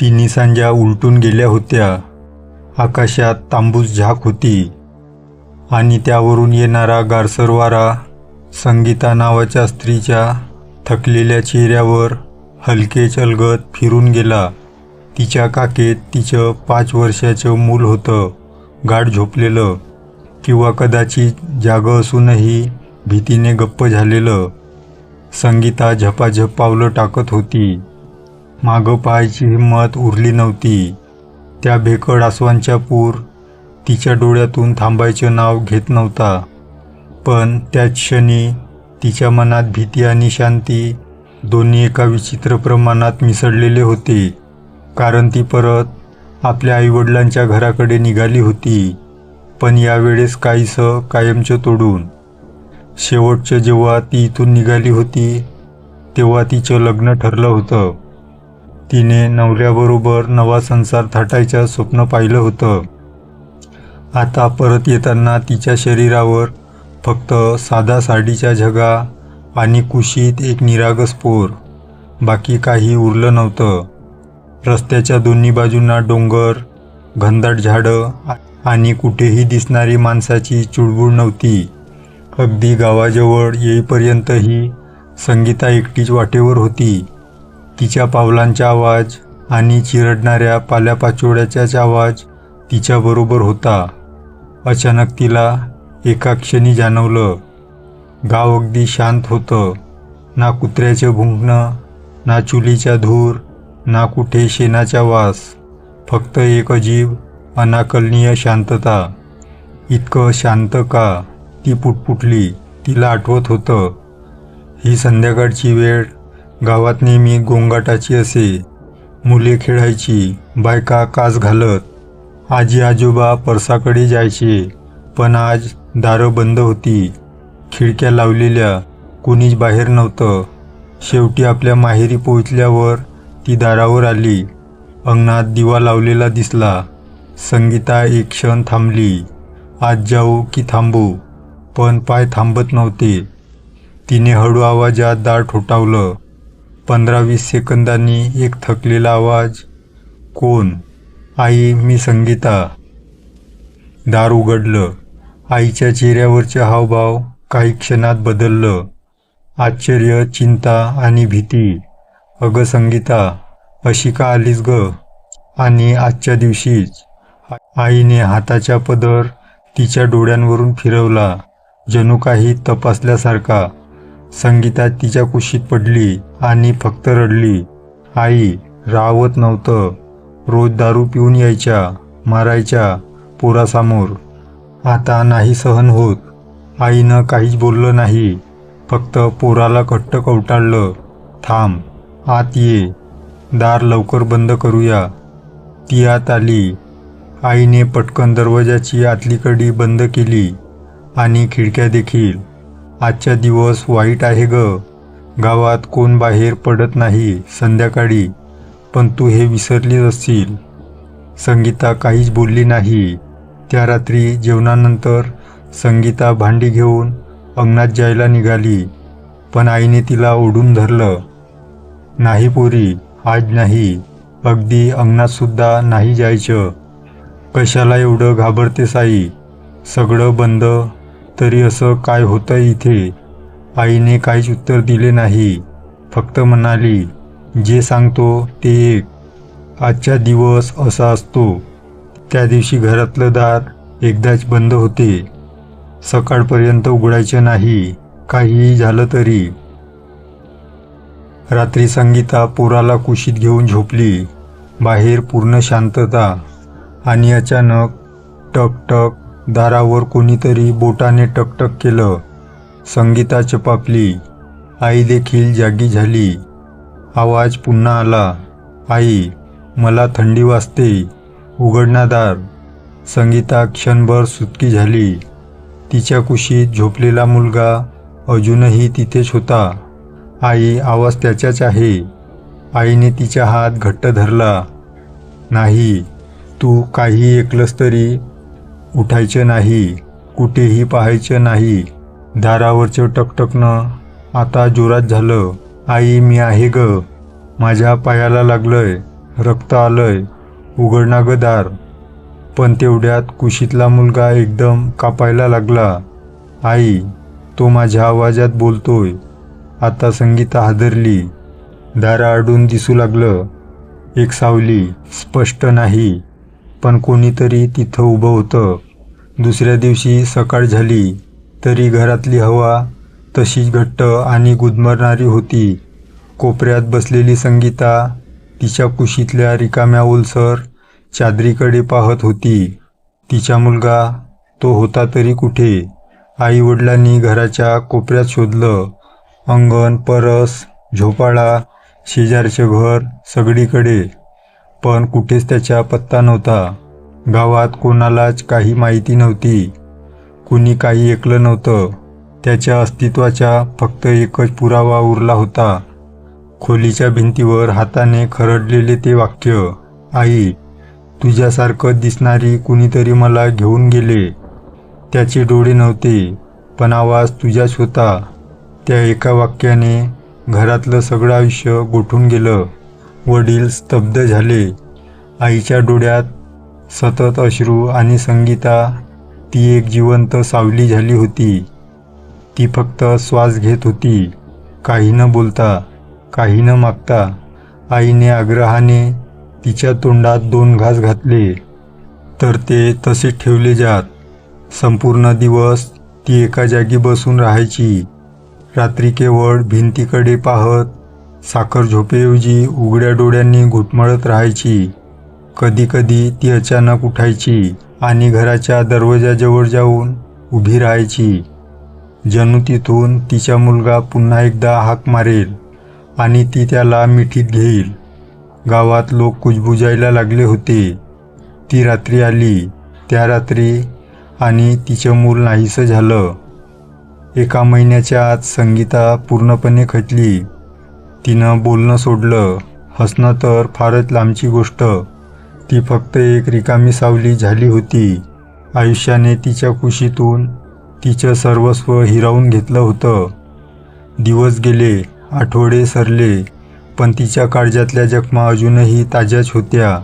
तिन्ही सांज्या उलटून गेल्या होत्या. आकाशात तांबूस झाक होती. आणि त्यावरून येणारा गारसर वारा संगीता नावाच्या स्त्रीच्या थकलेल्या चेहऱ्यावर हलके चलगत फिरून गेला. तिच्या काकेत तिचं पाच वर्षाचं मूल होतं गाढ झोपलेलं किंवा कदाचित जागं असूनही भीतीने गप्प झालेलं. संगीता झपाझप पावलं टाकत होती. मागं पाहायची हिंमत उरली नव्हती. त्या भेकड आसवांच्या पूर तिच्या डोळ्यातून थांबायचं नाव घेत नव्हता. पण त्याच क्षणी तिच्या मनात भीती आणि शांती दोन्ही एका विचित्र प्रमाणात मिसळलेले होते. कारण ती परत आपल्या आईवडिलांच्या घराकडे निघाली होती. पण यावेळेस काहीसं कायमचं तोडून. शेवटचं जेव्हा ती इथून निघाली होती तेव्हा तिचं लग्न ठरलं होतं. तिने नवऱ्याबरोबर नवा संसार थाटायचं स्वप्न पाहिलं होतं. आता परत येताना तिच्या शरीरावर फक्त साधा साडीच्या झगा आणि कुशीत एक निरागस पोर. बाकी काही उरलं नव्हतं. रस्त्याच्या दोन्ही बाजूंना डोंगर घनदाट झाडं आणि कुठेही दिसणारी माणसाची चुळबुळ नव्हती. अगदी गावाजवळ येईपर्यंतही संगीता एकटीच वाटेवर होती. तिच्या पावलांचा आवाज आणि चिरडणाऱ्या पाल्यापाचोळ्याचाच आवाज तिच्याबरोबर होता. अचानक तिला एका क्षणी जाणवलं. गाव अगदी शांत होतं. ना कुत्र्याचं भुंकणं ना चुलीचा धूर ना कुठे शेणाचा वास. फक्त एक अजीब अनाकलनीय शांतता. इतकं शांत का? ती पुटपुटली. तिला आठवत होतं. ही संध्याकाळची वेळ गावात नेहमी गोंगाटाची असे. मुले खेळायची बायका कास घालत. आजी आजोबा परसाकडे जायचे पण आज दारं बंद होती. खिडक्या लावलेल्या कुणीच बाहेर नव्हतं. शेवटी आपल्या माहेरी पोहोचल्यावर ती दारावर आली. अंगणात दिवा लावलेला दिसला. संगीता एक क्षण थांबली. आज जाऊ की थांबू पण पाय थांबत नव्हते. तिने हळू आवाजात दार ठोठावलं. पंधरा वीस सेकंदांनी एक थकलेला आवाज कोण? आई मी संगीता. दार उघडलं. आईच्या चेहऱ्यावरचे हावभाव काही क्षणात बदललं. आश्चर्य चिंता आणि भीती. अगं संगीता अशी का आलीस ग? आणि आजच्या दिवशीच. आईने हाताचा पदर तिच्या डोळ्यांवरून फिरवला. जणू काही तपासल्यासारखा संगीता तिच्या कुशीत पडली आणि फक्त रडली. आई राहवत नव्हतं. रोज दारू पिऊन यायच्या मारायच्या पोरासमोर. आता नाही सहन होत. आईनं काहीच बोललं नाही. फक्त पोराला घट्ट कवटाळलं थांब आत ये. दार लवकर बंद करूया. ती आत आली. आईने पटकन दरवाजाची आतली कडी बंद केली आणि खिडक्या देखील. आजचा दिवस वाईट आहे ग. गावात कोण बाहेर पडत नाही संध्याकाळी पण तू हे विसरलीच असशील. संगीता काहीच बोलली नाही. त्या रात्री जेवणानंतर संगीता भांडी घेऊन अंगणात जायला निघाली पण आईने तिला ओढून धरलं. नाही पोरी आज नाही. अगदी अंगणातसुद्धा नाही जायचं. कशाला एवढं घाबरतेस आई? सगळं बंद तरी असं काय होतं इथे? आईने काहीच उत्तर दिले नाही. फक्त म्हणाली जे सांगतो ते एक. आजचा दिवस असा असतो. त्या दिवशी घरातलं दार एकदाच बंद होते. सकाळपर्यंत उघडायचं नाही. काहीही झालं तरी. रात्री संगीता पोराला कुशीत घेऊन झोपली. बाहेर पूर्ण शांतता आणि अचानक टक टक दारावर कोणीतरी बोटाने टकटक केलं. संगीता चपापली. आई देखील जागी झाली. आवाज पुन्हा आला. आई मला थंडी वाजते. उघडणादार संगीता क्षणभर सुटकी झाली. तिच्या कुशीत झोपलेला मुलगा अजूनही तिथेच होता. आई आवाज त्याच्याच आहे. आईने तिचा हात घट्ट धरला. नाही तू काही ऐकलंस तरी उठायचं नाही कुठेही पाहायचं नाही. दारावरचं टकटकणं. आता जोरात झालं आई मी आहे ग. माझ्या पायाला लागलंय रक्त आलंय. उघडणा ग दार. पण तेवढ्यात कुशीतला मुलगा एकदम कापायला लागला. आई तो माझ्या आवाजात बोलतोय. आता संगीता हादरली. दाराआडून दिसू लागलं. एक सावली स्पष्ट नाही. पण कोणीतरी तिथं उभं होतं. दुसऱ्या दिवशी सकाळ झाली तरी घरातली हवा तशीच घट्ट आणि गुदमरणारी होती. कोपऱ्यात बसलेली संगीता तिच्या कुशीतल्या रिकाम्या ओलसर चादरीकडे पाहत होती. तिचा मुलगा तो होता तरी कुठे? आई वडिलांनी घराच्या कोपऱ्यात शोधलं. अंगण परस झोपाळा शेजारचे घर सगळीकडे. पण कुठेच त्याचा पत्ता नव्हता. गावात कोणालाच काही माहिती नव्हती. कुणी काही ऐकलं नव्हतं. त्याच्या अस्तित्वाचा फक्त एकच पुरावा उरला होता. खोलीच्या भिंतीवर हाताने खरडलेले ते वाक्य आई तुझ्यासारखं दिसणारी कुणीतरी मला घेऊन गेले. त्याचे डोळे नव्हते पण आवाज तुझ्याच होता. त्या एका वाक्याने घरातलं सगळं आयुष्य गोठून गेलं. वडील स्तब्ध झाले. आईच्या डोळ्यात सतत अश्रू आणि संगीता ती एक जिवंत सावली झाली होती. ती फक्त श्वास घेत होती. काही न बोलता काही न मागता आईने आग्रहाने तिच्या तोंडात दोन घास घातले. तर ते तसे ठेवले जात. संपूर्ण दिवस ती एका जागी बसून राहायची. रात्री केवळ भिंतीकडे पाहत साखर झोपेऐवजी उघड्या डोळ्यांनी घुटमळत राहायची. कधीकधी ती अचानक उठायची आणि घराच्या दरवाजाजवळ जाऊन उभी राहायची. जणू तिथून तिचा मुलगा पुन्हा एकदा हाक मारेल आणि ती त्याला मिठीत घेईल. गावात लोक कुजबुजायला लागले होते. ती रात्री आली. त्या रात्री आणि तिचं मूल नाहीसं झालं. एका महिन्याच्या आत संगीता पूर्णपणे खचली. तिनं बोलणं सोडलं. हसणं तर फारच लांबची गोष्ट. ती फक्त एक रिकामी सावली झाली होती. आयुष्याने तिच्या कुशीतून तिचं सर्वस्व हिरावून घेतलं होतं. दिवस गेले आठवडे सरले पण तिच्या काळजातल्या जखमा अजूनही ताज्याच होत्या.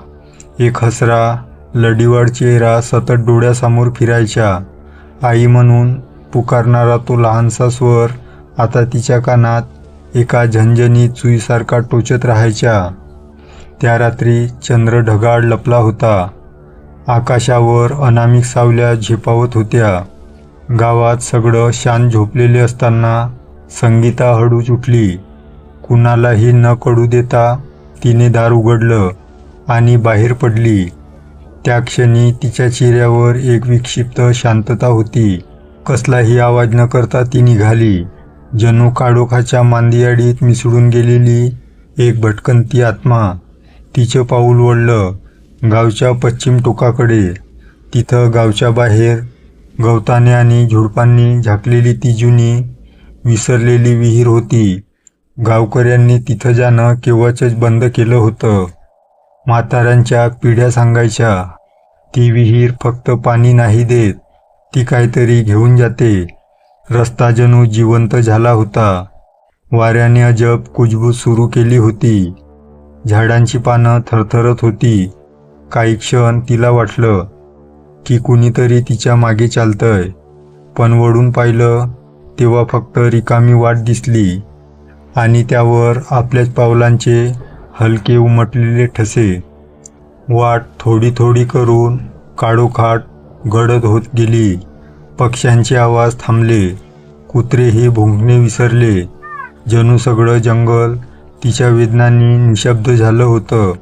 एक हसरा लढीवाड चेहरा सतत डोळ्यासमोर फिरायच्या आई म्हणून पुकारणारा तो लहानसा स्वर आता तिच्या कानात एका झंझनी चुईसारखा टोचत राहायच्या. त्या रात्री चंद्र ढगाळ लपला होता. आकाशावर अनामिक सावल्या झेपावत होत्या. गावात सगळं शांत झोपलेले असताना संगीता हळूच उठली. कुणालाही न कळू देता तिने दार उघडलं आणि बाहेर पडली. त्या क्षणी तिच्या चेहऱ्यावर एक विक्षिप्त शांतता होती. कसलाही आवाज न करता ती निघाली. जणू काडोखाच्या मांदियाडीत मिसळून गेलेली एक भटकंती आत्मा तिचं पाऊल वळलं गावच्या पश्चिम टोकाकडे. तिथं गावच्या बाहेर गवताने आणि झुडपांनी झाकलेली ती जुनी विसरलेली विहीर होती. गावकऱ्यांनी तिथं जाणं केव्हाच बंद केलं होतं. म्हाताऱ्यांच्या पिढ्या सांगायच्या ती विहीर फक्त पाणी नाही देत ती काहीतरी घेऊन जाते. रस्ता जणू जिवंत झाला होता. वाऱ्याने अजब कुजबूज सुरू केली होती. झाडांची पानं थरथरत होती. काही क्षण तिला वाटलं की कुणीतरी तिच्यामागे चालतंय. पण वळून पाहिलं तेव्हा फक्त रिकामी वाट दिसली आणि त्यावर आपल्याच पावलांचे हलके उमटलेले ठसे. वाट थोडी थोडी करून काडोखाट गडद होत गेली. पक्ष्यांचे आवाज थांबले. कुत्रेही भुंकणे विसरले. जणू सगळं जंगल तिच्या वेदनांनी निशब्द झालं होतं.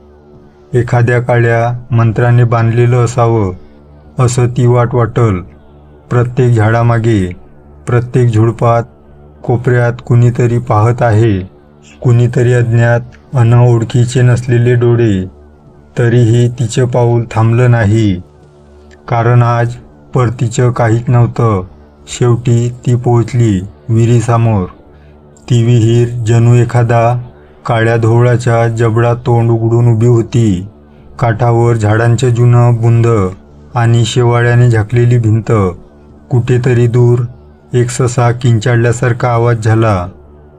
एखाद्या काळ्या मंत्राने बांधलेलं असावं असं ती वाट वाटल. प्रत्येक झाडामागे प्रत्येक झुडपात कोपऱ्यात कुणीतरी पाहत आहे. कुणीतरी अज्ञात अनओळखीचे नसलेले डोळे. तरीही तिचं पाऊल थांबलं नाही. कारण आज परतीचं काहीच नव्हतं. शेवटी ती पोहोचली विहिरीसमोर. ती विहीर जणू एखादा काळ्या धोवळाच्या जबडा तोंड उघडून उभी होती. काठावर झाडांचं जुनं बुंद आणि शेवाळ्याने झाकलेली भिंत. कुठेतरी दूर एक ससा किंचाळल्यासारखा आवाज झाला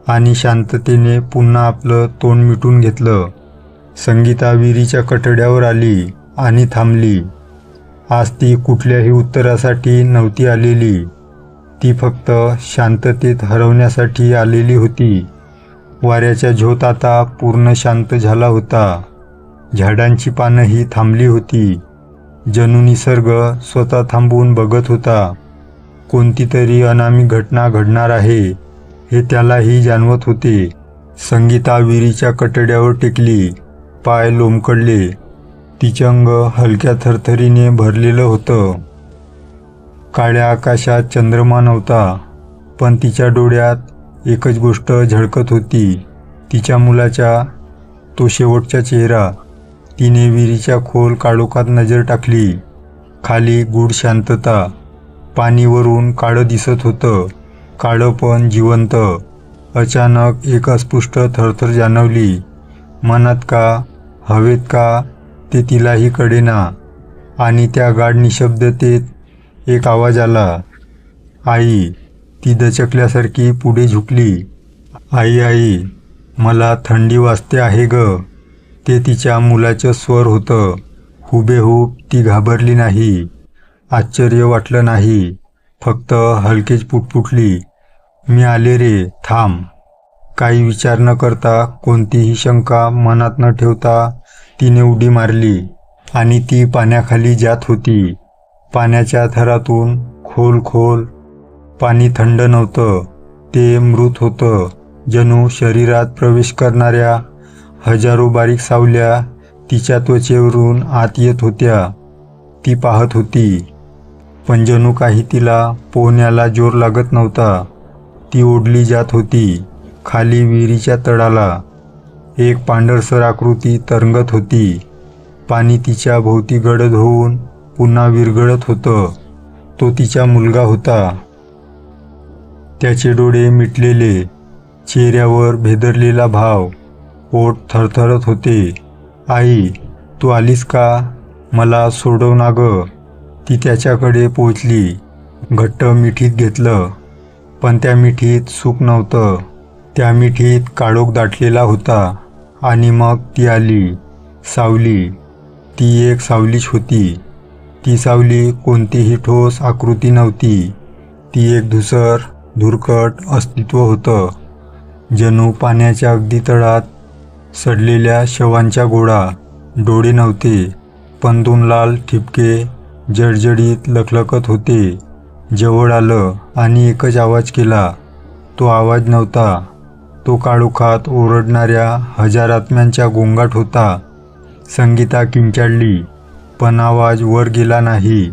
आणि शांततेने पुन्हा आपलं तोंड मिटून घेतलं. संगीता विहिरीच्या कठड्यावर आली आणि थांबली. आज ती कुठल्याही उत्तरासाठी नव्हती आलेली. ती फक्त शांततेत हरवण्यासाठी आलेली होती. वाऱ्याच्या झोत आता पूर्ण शांत झाला होता. झाडांची पानंही थांबली होती. जणू निसर्ग स्वतः थांबून बघत होता. कोणती तरी अनामी घटना घडणार आहे हे त्यालाही जाणवत होते. संगीता विहिरीच्या कटड्यावर टेकली पाय लोंबकडले. तिचं अंग हलक्या थरथरीने भरलेलं होतं. काळ्या आकाशात चंद्रमा नव्हता पण तिच्या डोळ्यात एकच गोष्ट झळकत होती. तिच्या मुलाच्या तो शेवटचा चेहरा. तिने विहिरीच्या खोल काळोखात नजर टाकली. खाली गूढ शांतता. पाणीवरून काळं दिसत होतं. काळं पण जिवंत. अचानक एक अस्पृष्ट थरथर जाणवली. मनात का हवेत का ते तिलाही कळेना. आणि त्या गाढ निशब्दतेत एक आवाज आला. आई ती दचकल्यासारखी पुढे झुकली. आई आई मला थंडी वाजते आहे ग. ते तिच्या मुलाचं स्वर होतं. हुबेहूब ती घाबरली नाही. आश्चर्य वाटलं नाही. फक्त हलकेच पुटपुटली. मी आले रे थांब. काही विचार न करता कोणतीही शंका मनात न ठेवता तिने उडी मारली आणि ती पाण्याखाली जात होती. पाण्याच्या थरातून खोल खोल पाणी थंड नव्हतं. ते मृत होतं. जणू शरीरात प्रवेश करणाऱ्या हजारो बारीक सावल्या तिच्या त्वचेवरून आत येत होत्या. ती पाहत होती. पण जणू काही तिला पोहण्याला जोर लागत नव्हता. ती ओढली जात होती खाली विहिरीच्या तळाला. एक पांढरसर आकृती तरंगत होती. पाणी तिच्या भोवती गडद होऊन पुन्हा विरघळत होतं. तो तिचा मुलगा होता. त्याचे डोळे मिटलेले चेहऱ्यावर भेदरलेला भाव पोट थरथरत होते. आई तू आलीस का? मला सोडव ना ग. ती त्याच्याकडे पोचली घट्ट मिठीत घेतलं. पण त्या मिठीत सुख नव्हतं. त्या मिठीत काळोख दाटलेला होता. आणि मग ती आली. सावली. ती एक सावलीच होती. ती सावली कोणतीही ठोस आकृती नव्हती. ती एक धुसर धुरकट अस्तित्व होतं. जणू पाण्याच्या अगदी तळात सडलेल्या शवांच्या गोळा डोळे नव्हते. पण दोन लाल ठिपके जडजडीत लखलखत होते. जवळ आलं आणि एकच आवाज केला. तो आवाज नव्हता. तो काळोखात ओरडणाऱ्या हजार गोंगाट होता. संगीता किंचाळली पण आवाज वर गेला नाही.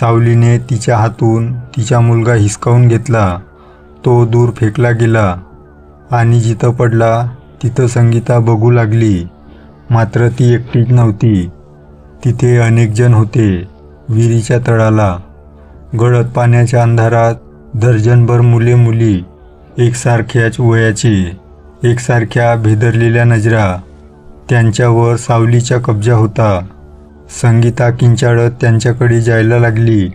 सावलीने तिच्या हातून तिचा मुलगा हिसकावून घेतला. तो दूर फेकला गेला. आणि जिथं पडला तिथं संगीता बघू लागली. मात्र ती एकटीच नव्हती. तिथे अनेकजण होते विहिरीच्या तळाला. गळत पाण्याच्या अंधारात दर्जनभर मुले मुली एकसारख्याच वयाचे एकसारख्या भेदरलेल्या नजरा त्यांच्यावर सावलीचा कब्जा होता. संगीता किंचाळत त्यांच्याकडे जायला लागली.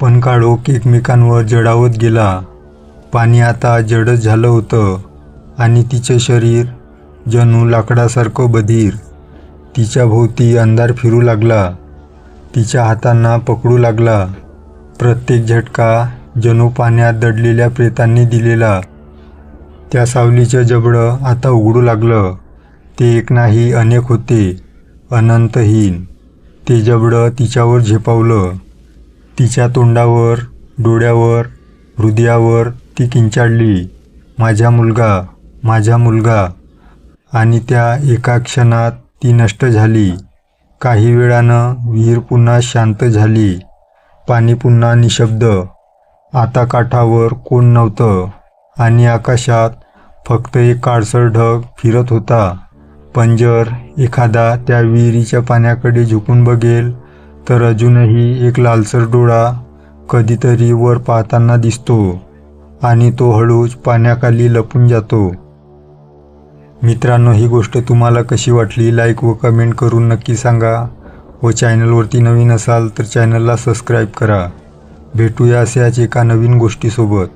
पण काळोख एकमेकांवर जडावत गेला. पाणी आता जडच झालं होतं आणि तिचं शरीर जणू लाकडासारखं बधीर. तिच्या भोवती अंधार फिरू लागला. तिच्या हातांना पकडू लागला. प्रत्येक झटका जणू पाण्यात दडलेल्या प्रेतांनी दिलेला. त्या सावलीचं जबडं आता उघडू लागलं. ते एक नाही अनेक होते. अनंतहीन. ते जबडं तिच्यावर झेपावलं. तिच्या तोंडावर डोळ्यावर हृदयावर ती किंचाळली. माझा मुलगा माझा मुलगा. आणि त्या एका क्षणात ती नष्ट झाली. काही वेळानं विहीर पुन्हा शांत झाली. पाणी पुन्हा निशब्द. आता काठावर कोण नव्हतं आणि आकाशात फक्त एक काळसर ढग फिरत होता. पण जर एखादा त्या विहिरीच्या पाण्याकडे झुकून बघेल तर अजूनही एक लालसर डोळा कधीतरी वर पाहताना दिसतो आणि तो हळूच पाण्याखाली लपून जातो. मित्रांनो ही गोष्ट तुम्हाला कशी वाटली? लाईक व कमेंट करून नक्की सांगा व चॅनलवरती नवीन असाल तर चॅनलला सबस्क्राईब करा. भेटूया याच एका नवीन गोष्टीसोबत.